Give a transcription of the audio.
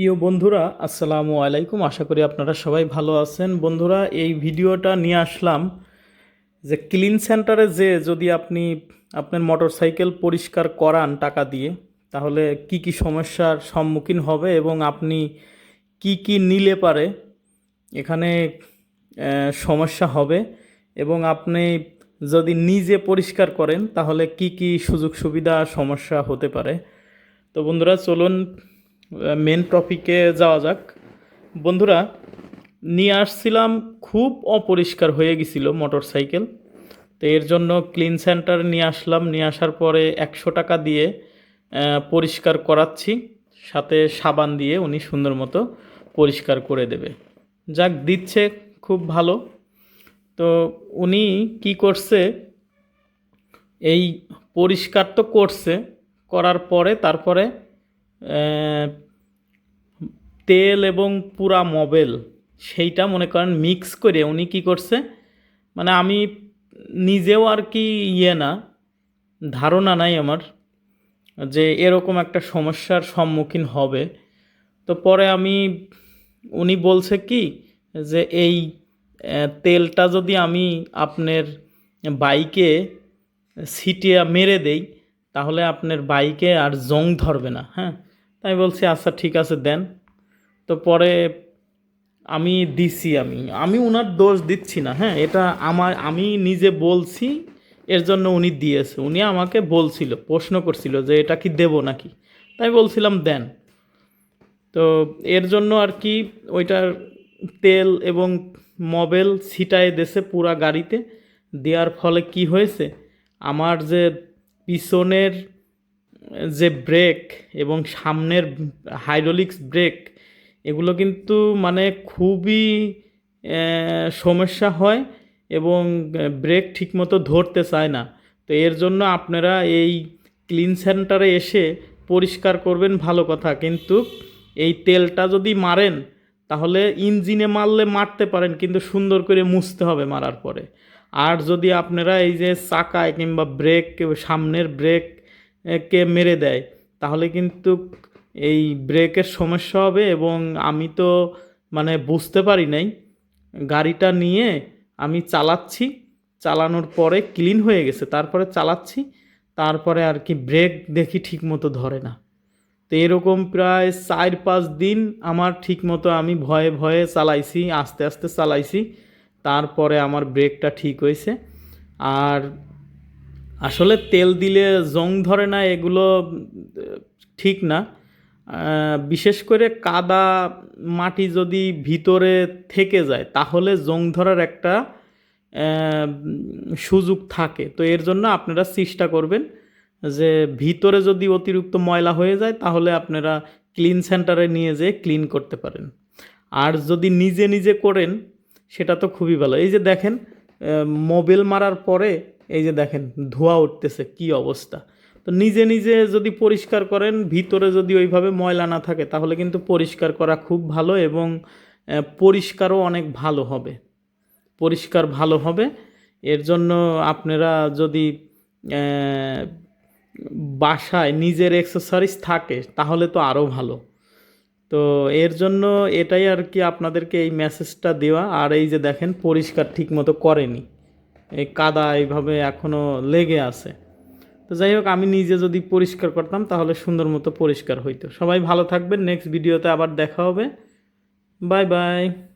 প্রিয় বন্ধুরা, আসসালামু আলাইকুম। আশা করি আপনারা সবাই ভালো আছেন। বন্ধুরা, এই ভিডিওটা নিয়ে আসলাম যে ক্লিন সেন্টারে যে যদি আপনি আপনার মোটরসাইকেল পরিষ্কার করান টাকা দিয়ে, তাহলে কি কি সমস্যার সম্মুখীন হবে এবং আপনি কি কি নিলে পারে এখানে সমস্যা হবে এবং আপনি যদি নিজে পরিষ্কার করেন, তাহলে কি কি সুযোগ সুবিধা সমস্যা হতে পারে। তো বন্ধুরা, চলুন মেন টপিকে যাওয়া যাক। বন্ধুরা, নিয়ে আসছিলাম খুব অপরিষ্কার হয়ে গেছিল মোটর সাইকেল তো এর জন্য ক্লিন সেন্টার নিয়ে আসলাম, নিয়ে আসার পরে একশো টাকা দিয়ে পরিষ্কার করাচ্ছি। সাথে সাবান দিয়ে উনি সুন্দর মতো পরিষ্কার করে দেবে। যাক, দিচ্ছে খুব ভালো। তো উনি কি করছে, এই পরিষ্কার তো করছে, করার পরে তারপরে তেল এবং পুরা মোবেল, সেইটা মনে করেন মিক্স করে উনি কি করছে মানে আমি নিজেও আর কি ইয়ে না, ধারণা নাই আমার যে এরকম একটা সমস্যার সম্মুখীন হবে। তো পরে আমি, উনি বলছে কি যে এই তেলটা যদি আমি আপনার বাইকে ছিটিয়ে মেরে দেই, তাহলে আপনার বাইকে আর জং ধরবে না হ্যাঁ? তাই বলছি আচ্ছা ঠিক আছে, দেন। তো পরে আমি দিছি আমি। আমি ওনার দোষ দিচ্ছি না হ্যাঁ? এটা আমার, আমি নিজে বলছি, এর জন্য উনি দিয়েছে। উনি আমাকে বলছিল, প্রশ্ন করছিল যে এটা কি দেবো নাকি? তাই বলছিলাম, দেন। তো এর জন্য আর কি ওইটার তেল এবং মোবেল ছিটায় দেশে পুরা গাড়িতে। দেওয়ার ফলে কি হয়েছে? আমার যে পিছনের যে ব্রেক এবং সামনের হাইড্রোলিক্স ব্রেক এগুলো কিন্তু মানে খুবই সমস্যা হয় এবং ব্রেক ঠিকমতো ধরতে চায় না। তো এর জন্য আপনারা এই ক্লিন সেন্টারে এসে পরিষ্কার করবেন ভালো কথা। কিন্তু এই তেলটা যদি মারেন, তাহলে ইঞ্জিনে মারলে মারতে পারেন, কিন্তু সুন্দর করে মুছতে হবে মারার পরে। আর যদি আপনারা এই যে চাকায় কিংবা ব্রেক সামনের ব্রেক কে মেরে দেয়। তাহলে কিন্তু এই ব্রেকের সমস্যা হবে এবং আমি তো মানে বুঝতে পারি নাই। গাড়িটা নিয়ে আমি চালাচ্ছি, চালানোর পরে ক্লিন হয়ে গেছে, তারপরে চালাচ্ছি, তারপরে আর কি ব্রেক দেখি ঠিক মতো ধরে না। তো এরকম প্রায় চার পাঁচ দিন আমার ঠিক মতো আমি ভয়ে ভয়ে চালাইছি, আস্তে আস্তে চালাইছি, তারপরে আমার ব্রেকটা ঠিক হয়েছে। আর আসলে তেল দিলে জং ধরে না, এগুলো ঠিক না। বিশেষ করে কাদা মাটি যদি ভিতরে থেকে যায়, তাহলে জং ধরার একটা সুযোগ থাকে। তো এর জন্য আপনারা চেষ্টা করবেন যে ভিতরে যদি অতিরিক্ত ময়লা হয়ে যায়, তাহলে আপনারা ক্লিন সেন্টারে নিয়ে যেয়ে ক্লিন করতে পারেন। আর যদি নিজে নিজে করেন, সেটা তো খুবই ভালো। এই যে দেখেন মোবিল মারার পরে এই যে দেখেন, ধোঁয়া উঠতেছে, কি অবস্থা? তো নিজে নিজে যদি পরিষ্কার করেন, ভিতরে যদি ওইভাবে ময়লা না থাকে, তাহলে কিন্তু পরিষ্কার করা খুব ভালো এবং পরিষ্কারও অনেক ভালো হবে। পরিষ্কার ভালো হবে। এর জন্য আপনারা যদি বাসায় নিজের এক্সারসাইজ থাকে, তাহলে তো আরও ভালো। তো এর জন্য এটাই আর কি আপনাদেরকে এই মেসেজটা দেওয়া। আর এই যে দেখেন, পরিষ্কার ঠিকমতো করেনি। এই কাদা এইভাবে এখনও লেগে আছে। তো যাই হোক, আমি নিজে যদি পরিষ্কার করতাম, তাহলে সুন্দর মতো পরিষ্কার হইতো। সবাই ভালো থাকবেন। নেক্সট ভিডিওতে আবার দেখা হবে। Bye bye